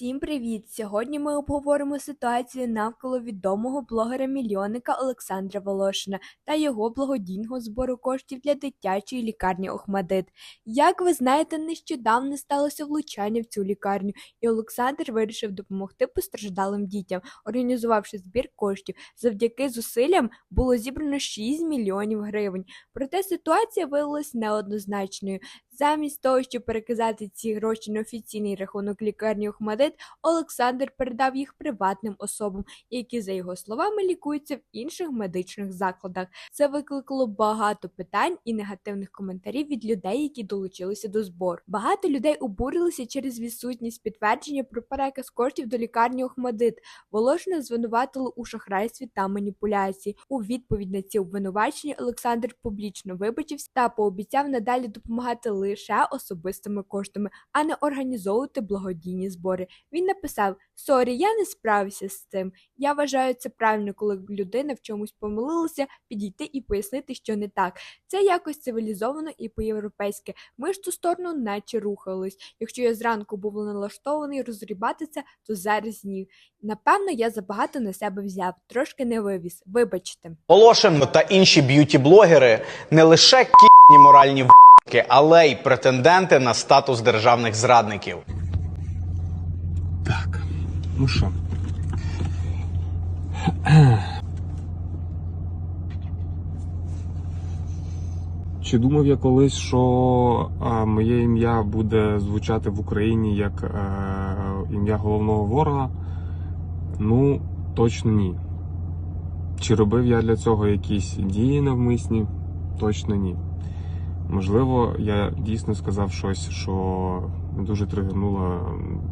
Всім привіт! Сьогодні ми обговоримо ситуацію навколо відомого блогера-мільйонника Олександра Волошина та його благодійного збору коштів для дитячої лікарні Охмадит. Як ви знаєте, нещодавно сталося влучання в цю лікарню, і Олександр вирішив допомогти постраждалим дітям, організувавши збір коштів. Завдяки зусиллям було зібрано 6 мільйонів гривень. Проте ситуація виявилась неоднозначною. Замість того, щоб переказати ці гроші на офіційний рахунок лікарні Охмадит, Олександр передав їх приватним особам, які, за його словами, лікуються в інших медичних закладах. Це викликало багато питань і негативних коментарів від людей, які долучилися до збору. Багато людей обурилися через відсутність підтвердження про переказ коштів до лікарні Охмадит. Волошина звинуватили у шахрайстві та маніпуляції. У відповідь на ці обвинувачення Олександр публічно вибачився та пообіцяв надалі допомагати лише особистими коштами, а не організовувати благодійні збори. Він написав: Сорі, я не справився з цим. Я вважаю це правильно, коли людина в чомусь помилилася, підійти і пояснити, що не так. Це якось цивілізовано і по-європейськи. Ми ж ту сторону наче рухались. Якщо я зранку був налаштований розрібати це, то зараз ні. Напевно, я забагато на себе взяв, трошки не вивіз. Вибачте. Волошин та інші б'юті-блогери не лише кінні моральні але й претенденти на статус державних зрадників. Так, ну що? Чи думав я колись, що а, моє ім'я буде звучати в Україні як е, ім'я головного ворога? Ну, точно ні. Чи робив я для цього якісь дії навмисні? Точно ні. Можливо, я дійсно сказав щось, що дуже тригернуло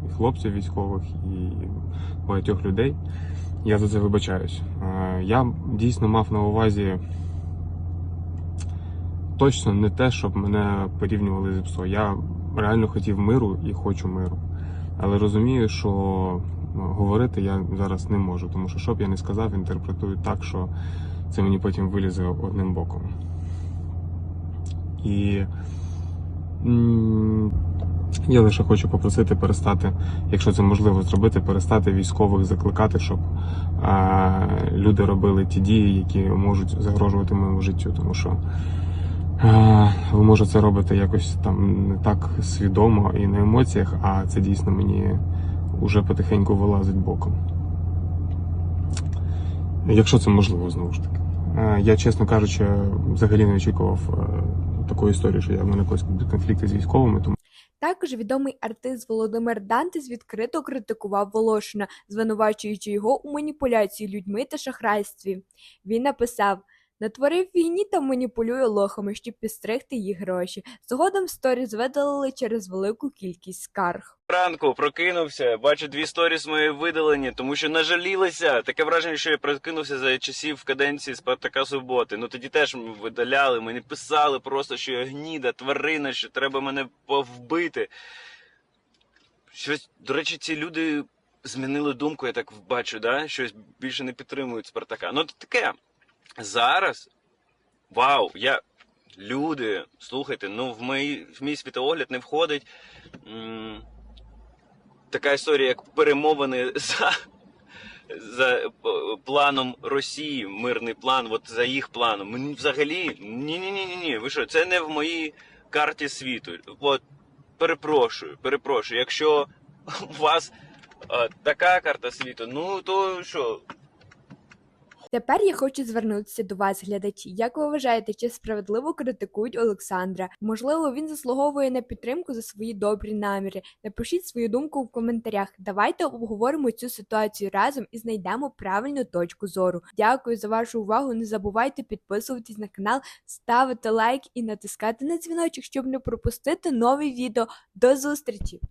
і хлопців військових, і багатьох людей. Я за це вибачаюсь. Е, Я дійсно мав на увазі точно не те, щоб мене порівнювали з ПСО. Я реально хотів миру і хочу миру. Але розумію, що ну, говорити я зараз не можу, тому що що б я не сказав, інтерпретую так, що це мені потім вилізе одним боком. І я лише хочу попросити перестати, якщо це можливо зробити, перестати військових закликати, щоб е, люди робили ті дії, які можуть загрожувати моєму життю. Тому що е, ви може це робите якось там не так свідомо і на емоціях, а це дійсно мені вже потихеньку вилазить боком. Якщо це можливо, знову ж таки. Я, чесно кажучи, взагалі не очікував е, такої історії, що я в мене якось конфлікти з військовими, тому Також відомий артист Володимир Дантес відкрито критикував Волошина, звинувачуючи його у маніпуляції людьми та шахрайстві. Він написав. Натворив війні та маніпулює лохами, щоб підстригти їх гроші. Згодом сторіс видалили через велику кількість скарг. Ранку прокинувся, бачу дві сторіс мої видалені, тому що нажалілися. Таке враження, що я прокинувся за часів каденції Спартака Суботи. Ну тоді теж видаляли, мені писали просто, що я гніда, тварина, що треба мене повбити. Щось, до речі, ці люди змінили думку, я так бачу, да? щось більше не підтримують Спартака. Ну, то таке. Зараз. Вау, я. Люди, слухайте, ну в мій, в мій світогляд не входить. м, така історія, як перемовини за, за е, планом Росії, мирний план, от за їх планом. Мені взагалі ні, ні. Ви що, це не в моїй карті світу. От перепрошую, перепрошую. Якщо у вас е, така карта світу, ну то що? Тепер я хочу звернутися до вас, глядачі. Як ви вважаєте, чи справедливо критикують Олександра? Можливо, він заслуговує на підтримку за свої добрі наміри. Напишіть свою думку в коментарях. Давайте обговоримо цю ситуацію разом і знайдемо правильну точку зору. Дякую за вашу увагу. Не забувайте підписуватись на канал, ставити лайк і натискати на дзвіночок, щоб не пропустити нові відео. До зустрічі!